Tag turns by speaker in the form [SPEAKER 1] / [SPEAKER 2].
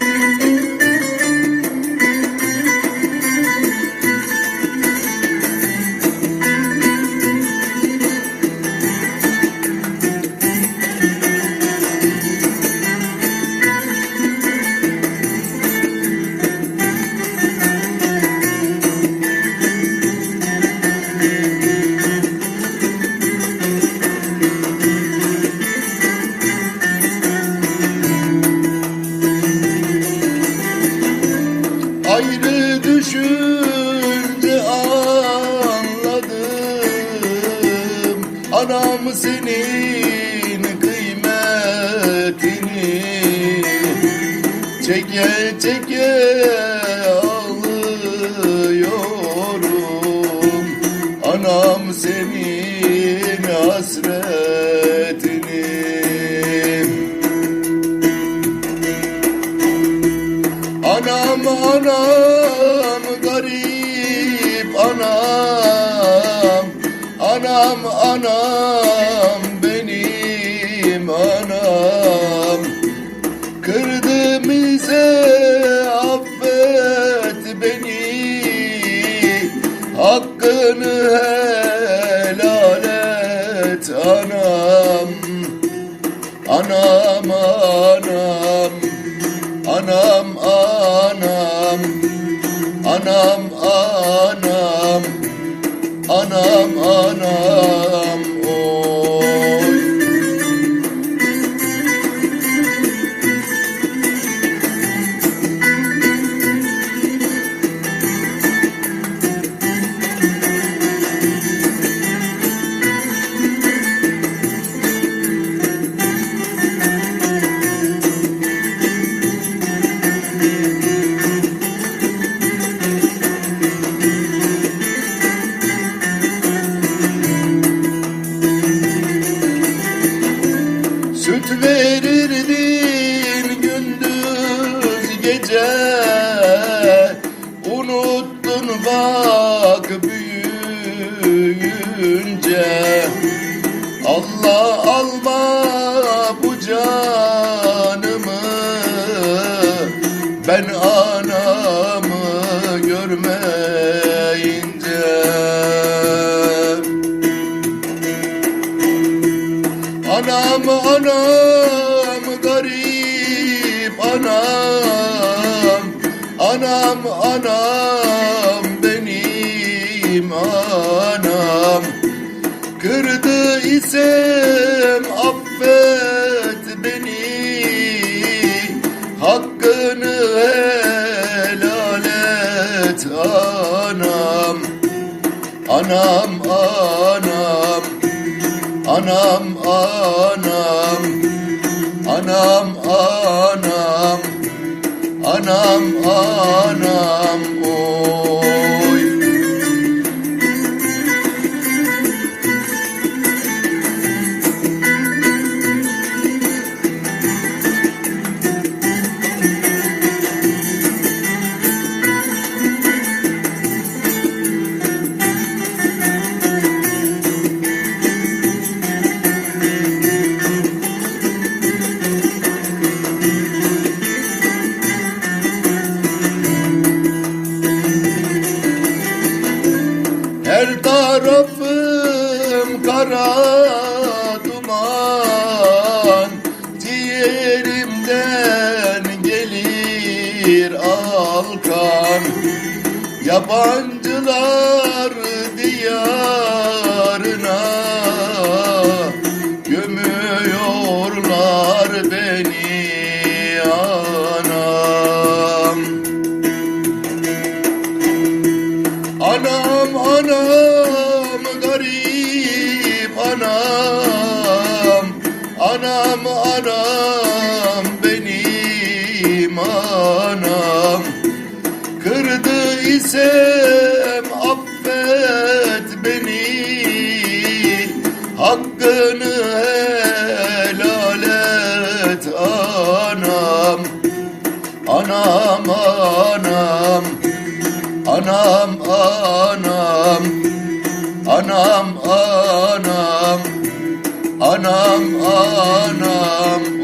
[SPEAKER 1] Música Senin kıymetini Çeke çeke ağlıyorum Anam senin hasretini Anam anam benim anam. Kırdım ise affet beni. Hakkını helal et anam. Anam anam Anam anam. Anam anam Anam anam gece Unuttun bak büyüyünce. Allah alma bu canımı Ben anamı anam Kırdı isem affet beni. Hakkını helal et anam. Anam anam. Anam anam. Anam anam. Anam anam tarafım kara duman Ciğerimden gelir alkan. Yabancılar diyarına Anam benim anam. Kırdı isem affet beni. Hakkını helal et anam. Anam anam Anam anam. Anam anam Anam anam